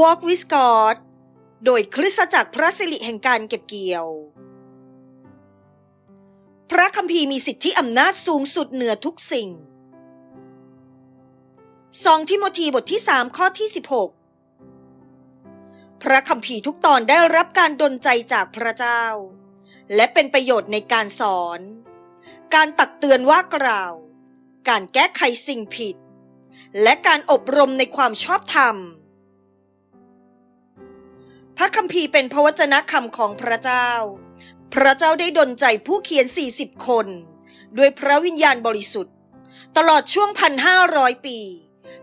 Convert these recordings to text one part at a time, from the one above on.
Walk with God โดยคริสตจักรพระสิริแห่งการเก็บเกี่ยว พระคัมภีร์มีสิทธิอำนาจสูงสุดเหนือทุกสิ่งสองทิโมธีบทที่ 3 ข้อที่ 16 พระคัมภีร์ทุกตอนได้รับการดลใจจากพระเจ้า และเป็นประโยชน์ในการสอน การตักเตือนว่ากล่าว การแก้ไขสิ่งผิด และการอบรมในความชอบธรรม ระคัมภีร์เป็นพระวจนะคำของพระเจ้า พระเจ้าได้ดลใจผู้เขียน 40 คน ด้วยพระวิญญาณบริสุทธิ์ ตลอดช่วง 1,500 ปี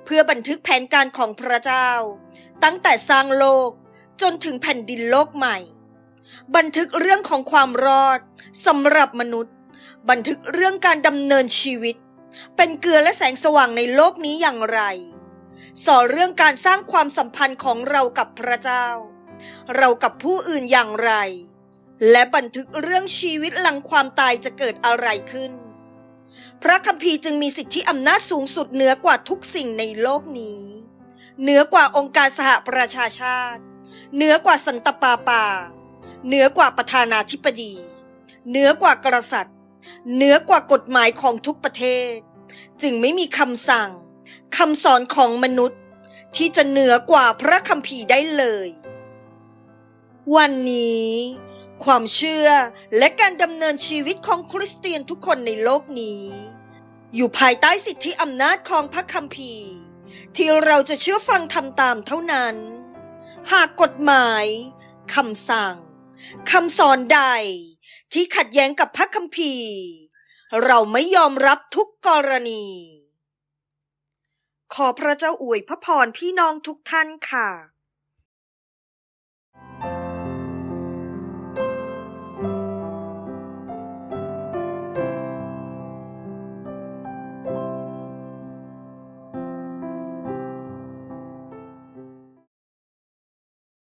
เพื่อบันทึกแผนการของพระเจ้า ตั้งแต่สร้างโลกจนถึงแผ่นดินโลกใหม่ บันทึกเรื่องของความรอดสำหรับมนุษย์ บันทึกเรื่องการดำเนินชีวิต เป็นเกลือและแสงสว่างในโลกนี้อย่างไร สอนเรื่องการสร้างความสัมพันธ์ของเรากับพระเจ้า เรากับผู้อื่นอย่างไร และบันทึกเรื่องชีวิตหลังความตายจะเกิดอะไรขึ้น พระคัมภีร์จึงมีสิทธิอำนาจสูงสุดเหนือกว่าทุกสิ่งในโลกนี้ เหนือกว่าองค์การสหประชาชาติ เหนือกว่าสันตปาปา เหนือกว่าประธานาธิบดี เหนือกว่ากษัตริย์ เหนือกว่ากฎหมายของทุกประเทศ จึงไม่มีคำสั่งคำสอนของมนุษย์ ที่จะเหนือกว่าพระคัมภีร์ได้เลย วันนี้ ความเชื่อและการดำเนินชีวิตของคริสเตียนทุกคนในโลกนี้ อยู่ภายใต้สิทธิอำนาจของพระคัมภีร์ ที่เราจะเชื่อฟังทำตามเท่านั้น หากกฎหมายคำสั่งคำสอนใด ที่ขัดแย้งกับพระคัมภีร์ เราไม่ยอมรับทุกกรณี ขอพระเจ้าอวยพระพรพี่น้องทุกท่านค่ะ